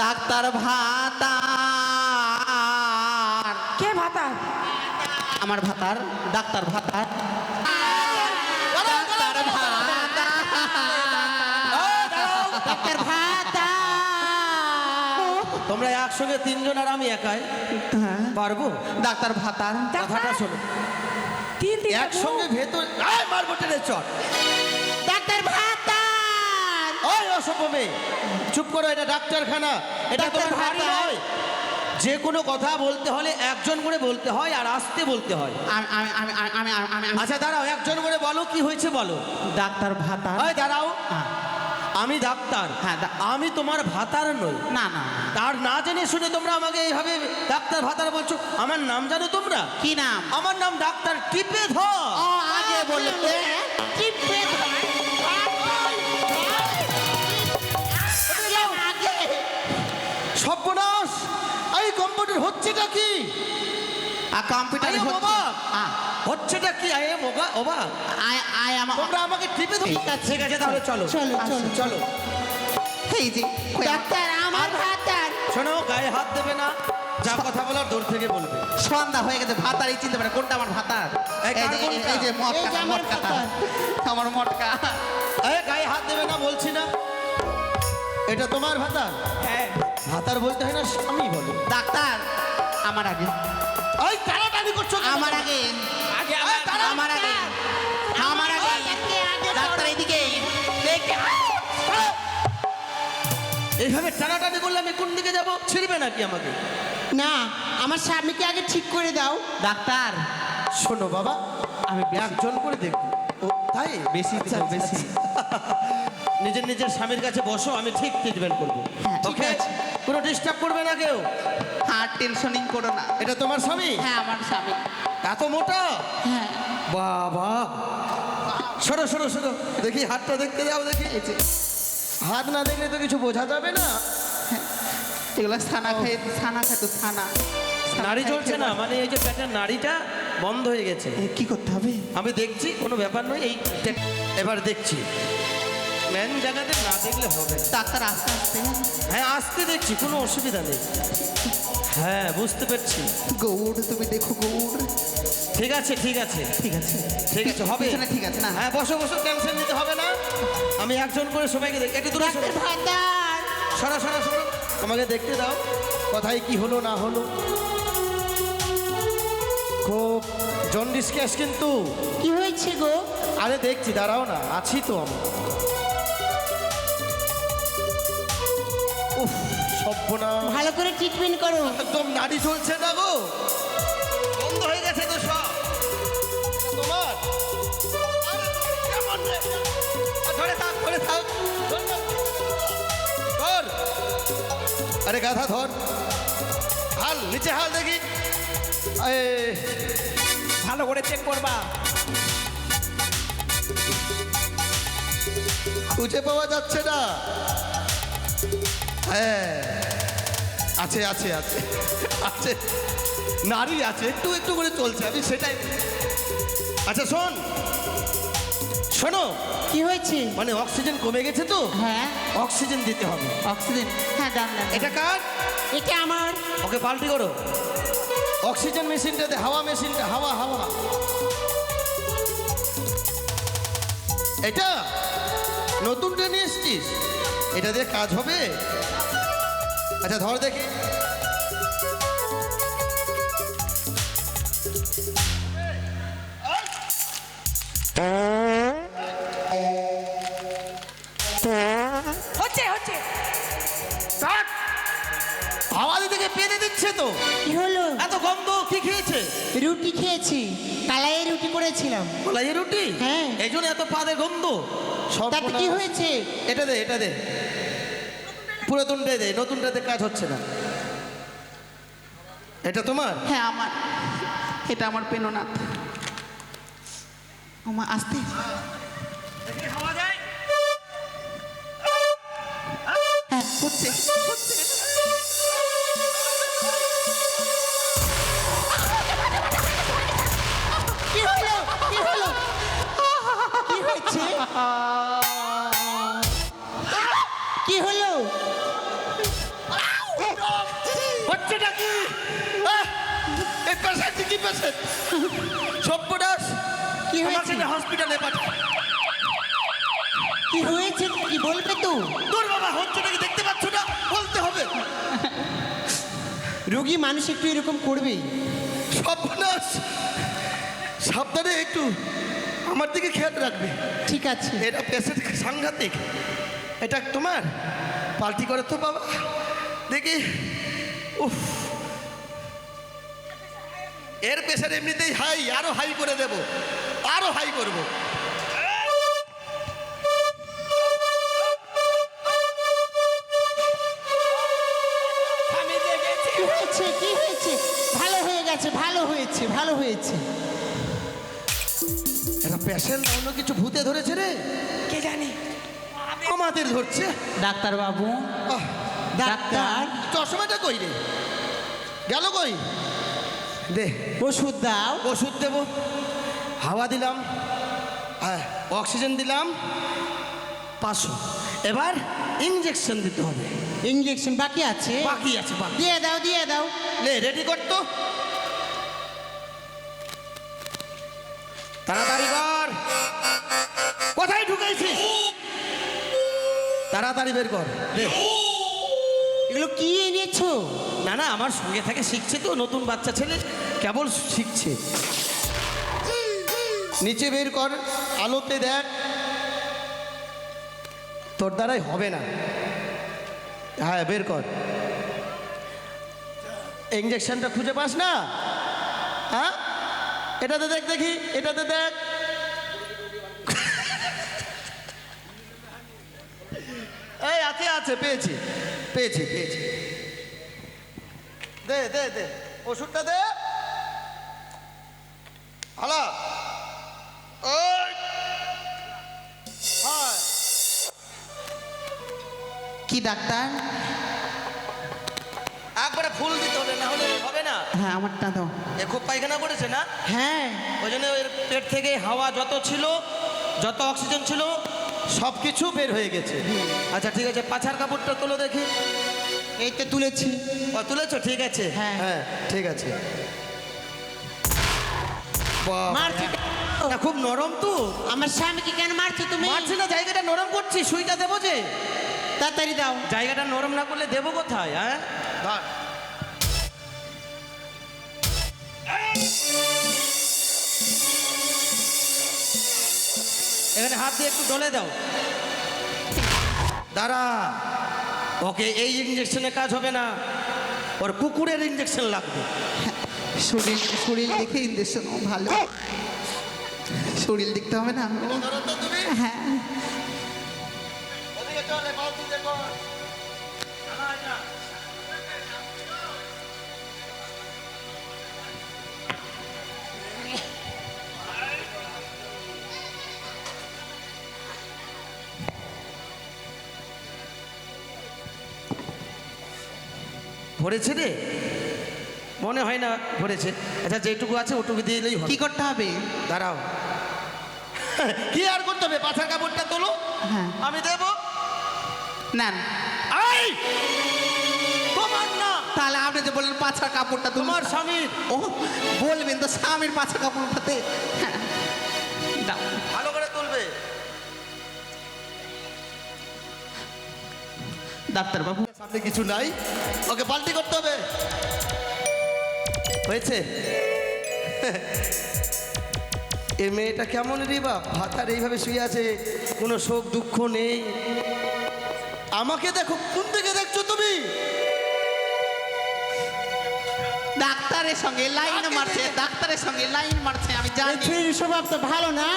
Doctor ভাতার। কে ভাতা আমার ভাতার ডাক্তার ভাতার। ডাক্তার ভাতার। তোমরা একসঙ্গে তিনজন আর আমি একাই। হ্যাঁ, পারব? ডাক্তার ভাতার। কথাটা শোনো। তিন একসঙ্গে ভেতর আয় মারবো টেনে চট ডাক্তার ভাতার। ওই অসভ্য মেয়ে। চুপ করো এটা ডাক্তারখানা। এটা তোমার বাড়ি ভাতা। নয়। যে কোনো কথা বলতে হলে একজন করে বলতে হয় আর আসতে বলতে হয়। আমি আমি আমি আমি আমি আমি আমি আচ্ছা দাঁড়াও একজন করে বলো কি হয়েছে বলো। ডাক্তার ভাতা ওই দাঁড়াও। হ্যাঁ, আমি ডাক্তার। হ্যাঁ, আমি তোমার ভাতার নই। না না তার না জেনে শুনে তোমরা আমাকে এইভাবে ডাক্তার ভাতার বলছো। আমার নাম জানো তোমরা? কি নাম? আমার নাম ডাক্তার টিপে ধর ও আগে বলতে আর কম্পিউটার আরে হচ্ছে বাবা! হ্যাঁ, হচ্ছেটা কি আয়ে মোগা ওবা আয় আয় আমার তোমরা আমাকে টিপে ধর ঠিক আছে, তাহলে চলো। চলো, চলো। চলো। এই যে ডাক্তার আমার ভাতার শোনো গায়ে হাত দেবে না। যা কথা বলার দূর থেকে বলবে। সন্ধ্যা হয়ে গেছে ভাতারই চিনতে পারে কোনটা আমার ভাতার? এই এই কার যে- কোনটা? এই যে মটকা যে আমার মটকা ভাতার। আমার মটকা। এ গায়ে হাত দেবে না বলছি না। এটা তোমার ভাতার? হ্যাঁ। ভাতার বলতে হয় না স্বামী বলে। ডাক্তার আমার আগে। ওই টানাটানি করছ? আমার আগে। আগে আমার আমার আগে। আমার আগে। ডাক্তার এদিকে। এইভাবে টানাটানি করলে আমি কোন দিকে যাব? ছিড়বে নাকি আমাকে? না আমার স্বামীকে আগে ঠিক করে দাও। ডাক্তার শোনো বাবা আমি একজন করে দেখব। ও তাই? বেশি আচ্ছা, আচ্ছা, বেশি। নিজের নিজের স্বামীর কাছে বসো আমি ঠিক ট্রিটমেন্ট করব। হ্যাঁ, ঠিক ওকে আছে। কোনো ডিস্টার্ব করবে না কেউ। হার্ট টেনশনিং করো না। এটা তোমার স্বামী? হ্যাঁ আমার স্বামী। এত মোটা? হ্যাঁ। বাবা। সরো সরো সরো। দেখি হাতটা দেখতে যাও দেখি। হাত না দেখলে তো কিছু বোঝা যাবে না। এগুলো ছানা খাই ছানা খাই তো ছানা। নাড়ি চলছে না? মানে এই যে পেটের নাড়িটা বন্ধ হয়ে গেছে। কি করতে হবে? আমি দেখছি কোনো ব্যাপার নয়। এই এবার দেখছি। ম্যান জায়গাতে না দেখলে হবে না। ডাক্তার আস্তে আস্তে হ্যাঁ আসতে দেখছি কোনো অসুবিধা নেই। হ্যাঁ বুঝতে পারছি। গৌড় তুমি দেখো গৌড়। ঠিক আছে ঠিক আছে। ঠিক আছে। ঠিক আছে হবে। পিছনে ঠিক আছে না। হ্যাঁ বসো বসো টেনশন নিতে হবে না। আমি একজন করে সবাইকে দেখ একটু দূরে সরা। সরা সরো আমাকে দেখতে দাও কথায় কি হলো না হলো। খুব জন্ডিস ক্যাশ কিন্তু। কি হয়েছে গো? আরে দেখছি দাঁড়াও না আছি তো আমি। উফ সভ্যনা ভালো করে ট্রিটমেন্ট করো। একদম নাড়ি চলছে না গো। বন্ধ হয়ে গেছে তো সব। তোমার? কেমন ধরে থাক ধরে থাক। ধর। আরে গাধা ধর। হাল নিচে হাল দেখি। এ, ভালো করে চেক করবা। খুঁজে পাওয়া যাচ্ছে না। হ্যাঁ। আছে আছে আছে। আছে। নারী আছে একটু একটু করে চলছে আমি সেটাই আচ্ছা শোন। শোনো। কি হয়েছে? মানে অক্সিজেন কমে গেছে তো? হ্যাঁ। অক্সিজেন দিতে হবে। অক্সিজেন। হ্যাঁ ডান এটা কার? এটা আমার। ওকে পাল্টি করো। অক্সিজেন মেশিনটাতে হাওয়া মেশিনটা হাওয়া হাওয়া। এটা? নতুনটা নিয়ে এসছিস? এটা দিয়ে কাজ হবে? আচ্ছা ধর দেখি। হচ্ছে হচ্ছে। কাট হাওয়া দিতে দিচ্ছে তো। কি হলো? এত গন্ধ কি খেয়েছে? রুটি খেয়েছি। কালাই রুটি করেছিলাম। কলাই রুটি? হ্যাঁ। এই জন্য এত পাদে গন্ধ? সব তাতে কি হয়েছে? এটা দে এটা দে। পুরাতনটাই দে নতুনটাতে কাজ হচ্ছে না। এটা তোমার? হ্যাঁ আমার। এটা আমার পেনোনাথ। আমার আসতে। হ্যাঁ হচ্ছে হচ্ছে। কি হলো? হচ্ছেটা কি? আহ! এই পেশেন্ট কি পেশেন্ট? সভ্যদাস কি হয়েছে? হসপিটালে কি হয়েছে? কি বলবে তো? তোর বাবা হচ্ছেটা কি দেখতে পাচ্ছ না? বলতে হবে। রোগী মানুষ একটু এরকম করবেই। সর্বনাশ সাবধানে একটু। আমার দিকে খেয়াল রাখবে। ঠিক আছে। এটা পেশেন্ট সাংঘাতিক। এটা তোমার? পাল্টি করে তো বাবা। দেখি। উফ। এর প্রেশার এমনিতেই হাই আরও হাই করে দেব। আরও হাই করব। কি হয়েছে? ভালো হয়ে গেছে ভালো হয়েছে ভালো হয়েছে। এটা পেশেন্ট অন্য কিছু ভূতে ধরেছে রে। কে জানি? আমাদের ধরছে। ডাক্তার বাবু আহ, ডাক্তার। চশমাটা কই রে? গেল কই? দে ওষুধ দাও। ওষুধ দেব। হাওয়া দিলাম হ্যাঁ অক্সিজেন দিলাম পাঁচশো। এবার ইঞ্জেকশন দিতে হবে। ইঞ্জেকশন বাকি আছে? বাকি আছে দিয়ে দাও দিয়ে দাও। নে রেডি করতো তাড়াতাড়ি কর। কোথায় ঢুকাইছিস তাড়াতাড়ি বের কর। এগুলো কি এনেছো? না না আমার সঙ্গে থেকে শিখছে তো নতুন বাচ্চা ছেলে। কেবল শিখছে। নিচে বের কর আলোতে দেখ। তোর দ্বারাই হবে না। হ্যাঁ বের কর। ইঞ্জেকশনটা খুঁজে পাস না? হ্যাঁ? এটাতে দেখ দেখি এটাতে দেখ। এই আছে আছে পেয়েছি। পেয়েছি পেয়েছি। দে দে দে ওষুধটা দে। হ্যালো হ্যাঁ। কি ডাক্তার? একবারে ফুল দিতে। হ্যাঁ আমারটা দাও। এ খুব পায়খানা করেছে না? হ্যাঁ। ওই জন্য এর পেট থেকে হাওয়া যত ছিল যত অক্সিজেন ছিল সব কিছু বের হয়ে গেছে। আচ্ছা ঠিক আছে পাছার কাপড়টা তোলো দেখি। এই তো তুলেছি। ও তুলেছো? ঠিক আছে। হ্যাঁ। হ্যাঁ ঠিক আছে। না, খুব নরম তো। আমার স্বামীকে কেন মারছো তুমি? মারছি না জায়গাটা নরম করছি সুইটা দেবো যে? তাড়াতাড়ি দাও। জায়গাটা নরম না করলে দেবো কোথায় হ্যাঁ? ধর এখানে হাত দিয়ে একটু ডলে দাও। দাঁড়া। ওকে এই ইঞ্জেকশনে কাজ হবে না। ওর কুকুরের ইঞ্জেকশন লাগবে। শরীর শরীর দেখে ইঞ্জেকশন ভালো। শরীর দেখতে হবে না। হ্যাঁ। ভরেছে রে? মনে হয় না ভরেছে। আচ্ছা যেটুকু আছে ওটুকু দিলেই কি করতে হবে? দাঁড়াও। কি আর করতে হবে? পাছার কাপড়টা তোলো। হ্যাঁ। আমি দেব। আই তোমার না। তাহলে আপনি যে বললেন পাছার কাপড়টা তোমার স্বামীর ও বলবেন তো স্বামীর পাছার কাপড়টাতে হ্যাঁ। ভালো করে তুলবে। ডাক্তার বাবু সামনে কিছু নাই। ওকে পাল্টি করতে হবে। হয়েছে? এ মেয়েটা কেমন রে বাপ? ভাতার এইভাবে শুয়ে আছে কোনো শোক দুঃখ নেই। আমাকে দেখো কোন দিকে দেখছ তুমি? ডাক্তারের সঙ্গে লাইন মারছে ডাক্তারের সঙ্গে লাইন মারছে আমি জানি। স্বভাব তো ভালো না।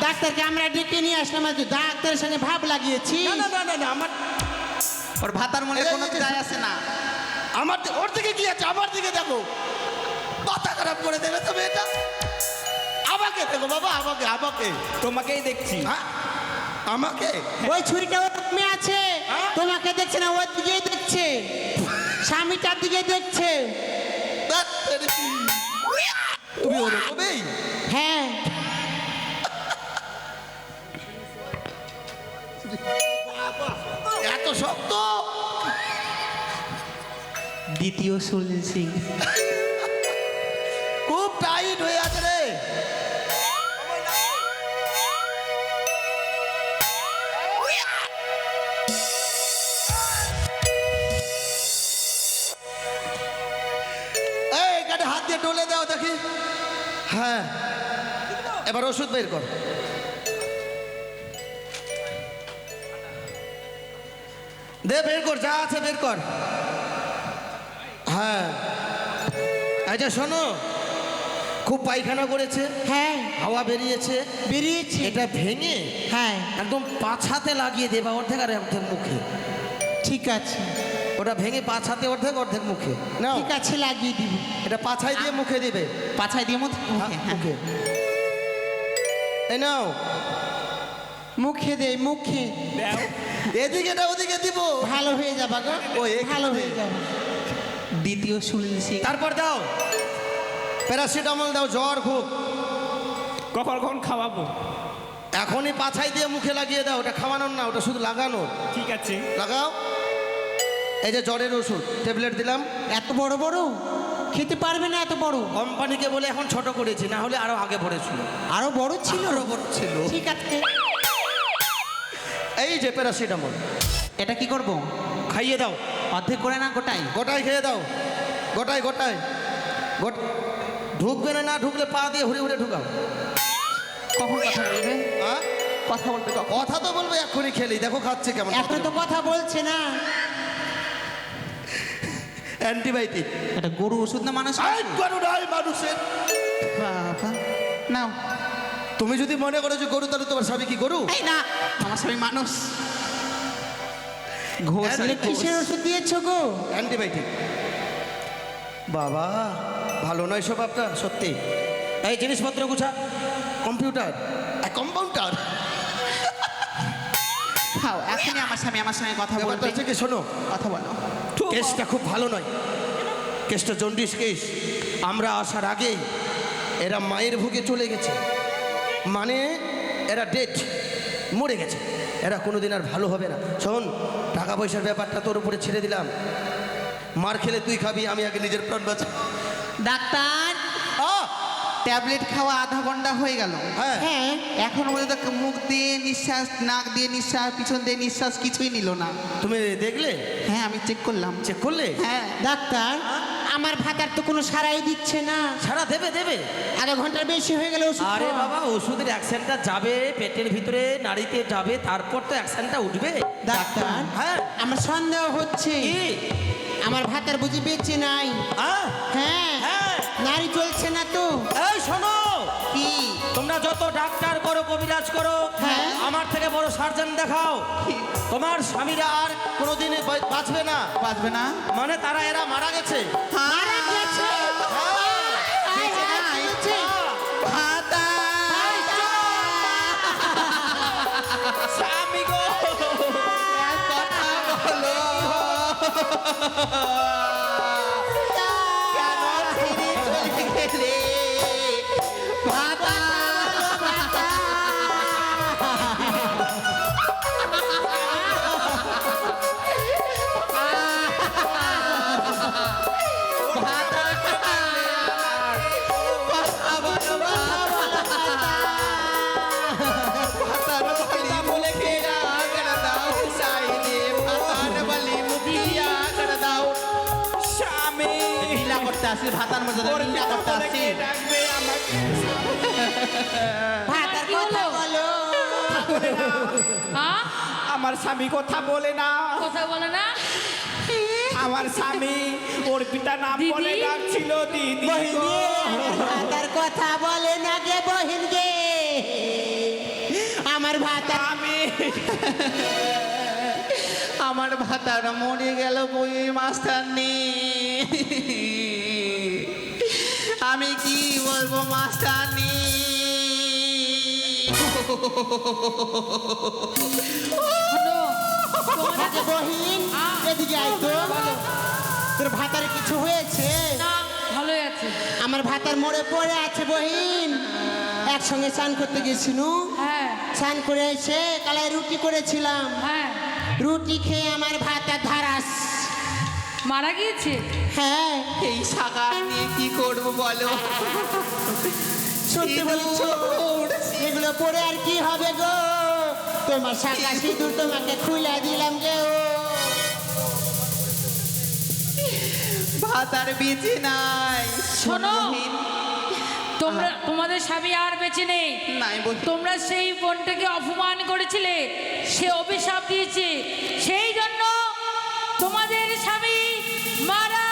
ডাক্তারকে আমরা ডেকে নিয়ে আসলাম ডাক্তারের সঙ্গে ভাব লাগিয়েছি। না না না আমার ওর ভাতার মনে কোনো যায় আসে না। আমার ওর দিকে কি আছে? আমার দিকে দেখো। মাথা খারাপ করে দেবে তো মেয়েটা। আমাকে দেখো বাবা আমাকে আমাকে। তোমাকেই দেখছি। হ্যাঁ? আমাকে? ওই ছুরিটা ওর মেয়ে আছে। তোমাকে দেখছে না ওর দিকেই দেখছে। স্বামীটার দিকে দেখছে। তুমি ওরকমই? এত শক্ত? দ্বিতীয় সুনীল সিং। খুব টাইট হয়ে আছে রে। হাত দিয়ে ডলে দাও দেখি। হ্যাঁ এবার ওষুধ বের কর। দে বের কর যা আছে বের কর। হ্যাঁ। আচ্ছা শোনো। খুব পায়খানা করেছে। হ্যাঁ। হাওয়া বেরিয়েছে। বেরিয়েছে। এটা ভেঙে হ্যাঁ। একদম পাছাতে লাগিয়ে দেবা অর্ধেক আর অর্ধেক মুখে। ঠিক আছে। ওটা ভেঙে পাছাতে অর্ধেক অর্ধেক মুখে। না ঠিক আছে লাগিয়ে দিব। এটা পাছায় দিয়ে মুখে দিবে। পাছায় দিয়ে মুখ হ্যাঁ, মুখে হ্যাঁ। মুখে। এই নাও। মুখে দে মুখে। দাও এদিকে না ওদিকে দিব। ভালো হয়ে যাবা গো ও। ভালো হয়ে যাবে। দ্বিতীয় সুনীল সিং তারপর দাও। প্যারাসিটামল দাও জ্বর খুব। কখন খাওয়াবো। এখনই পাছাই দিয়ে মুখে লাগিয়ে দাও ওটা খাওয়ানোর না ওটা শুধু লাগানো। ঠিক আছে। লাগাও। এই যে জ্বরের ওষুধ ট্যাবলেট দিলাম। এত বড় বড়? খেতে পারবে না এত বড়? কোম্পানিকে বলে এখন ছোট করেছি না হলে আরও আগে পড়েছিল আরও বড় ছিল? আরও বড় ছিল। ঠিক আছে। এই যে প্যারাসিটামল। এটা কি করব? খাইয়ে দাও। অর্ধেক করে না গোটাই? গোটায় খেয়ে দাও। গোটায় গোটায় গোট ঢুকবে না না ঢুকলে পা দিয়ে হুড়ে হুড়ে ঢুকাও। কখন কথা বলবে? কথা বলবে কথা তো বলবে এক্ষুনি খেলি দেখো খাচ্ছে কেমন এখন তো কথা বলছে না। অ্যান্টিবায়োটিক। এটা গরু ওষুধ না মানুষ গরু নয় মানুষের। বাবা। নাও। তুমি যদি মনে করো যে গরু তাহলে তোমার স্বামী কি গরু? এই না আমার সবাই মানুষ। ঘোষ কিসের ওষুধ দিয়েছ গো? অ্যান্টিবায়োটিক। বাবা ভালো নয় সব আপনার সত্যি। এই জিনিসপত্র গুছা। কম্পিউটার। কম্পাউন্ডার খাও এখনই আমার স্বামী আমার সঙ্গে কথা বলবে। হচ্ছে কি শোনো। কথা বলো। কেসটা খুব ভালো নয়। কেসটা জন্ডিস কেস। আমরা আসার আগেই এরা মায়ের ভুগে চলে গেছে। মানে এরা ডেট মরে গেছে। এরা কোনোদিন আর ভালো হবে না। শোন টাকা পয়সার ব্যাপারটা তোর উপরে ছেড়ে দিলাম। মার খেলে তুই খাবি আমি আগে নিজের প্রাণ বাঁচা ডাক্তার! ট্যাবলেট খাওয়া আধা ঘণ্টা হয়ে গেল। হ্যাঁ। হ্যাঁ এখন পর্যন্ত মুখ দিয়ে নিঃশ্বাস নাক দিয়ে নিঃশ্বাস পিছন দিয়ে নিঃশ্বাস কিছুই নিল না। তুমি দেখলে? হ্যাঁ আমি চেক করলাম। চেক করলে? হ্যাঁ ডাক্তার। আমার ভাতার তো কোনো সারাই দিচ্ছে না। সারা দেবে দেবে। আধা ঘণ্টার বেশি হয়ে গেল ওষুধ আরে খাওয়া। বাবা ওষুধের অ্যাকশনটা যাবে পেটের ভিতরে নাড়িতে যাবে তারপর তো অ্যাকশনটা উঠবে। ডাক্তার হ্যাঁ। আমার সন্দেহ হচ্ছে। কি? আমার ভাতার বুঝি বেঁচে নাই। হ্যাঁ? হ্যাঁ। নারী চলছে না তো। এই শোনো। কি? তোমরা যত ডাক্তার করো কবিরাজ করো হ্যাঁ। আমার থেকে বড় সার্জন দেখাও। তোমার স্বামীরা আর কোনোদিন বাঁচবে না। বাঁচবে না? মানে তারা এরা মারা গেছে। মারা গেছে। বেঁচে নাই। ভাতা। স্বামী আমার স্বামী কথা বলে না। কথা বলে না? আমার স্বামী ওর পিতা নাম? বলে ডাকছিল দিদি গো। ভাতার কথা বলে না গে বহিন গে। আমার ভাতা আমি আমার ভাতার মরে গেল বই মাস্টার নেই আমি কি বলব আগে বহিন এদিকে আয় তো। তোর ভাতার কিছু হয়েছে? ভালোই আছে। আমার ভাতার মোড়ে পড়ে আছে বহিন। একসঙ্গে স্নান করতে গেছিল। হ্যাঁ। স্নান করে এসে কালায় রুটি করেছিলাম। হ্যাঁ। রুটি খেয়ে আমার ভাতা ধারাস। মারা গিয়েছে? হ্যাঁ। এই শাখা নিয়ে কি করব বলো? সত্যি বলছো? এগুলো পরে আর কি হবে গো? তোমার শাখা সিঁদুর তোমাকে খুলে দিলাম গো। ভাত আর বেঁচে নাই। শোনো। তোমরা তোমাদের স্বামী আর বেঁচে নেই। তোমরা সেই বোনটাকে অপমান করেছিলে। সে অভিশাপ দিয়েছে। সেই জন্য তোমাদের স্বামী মারা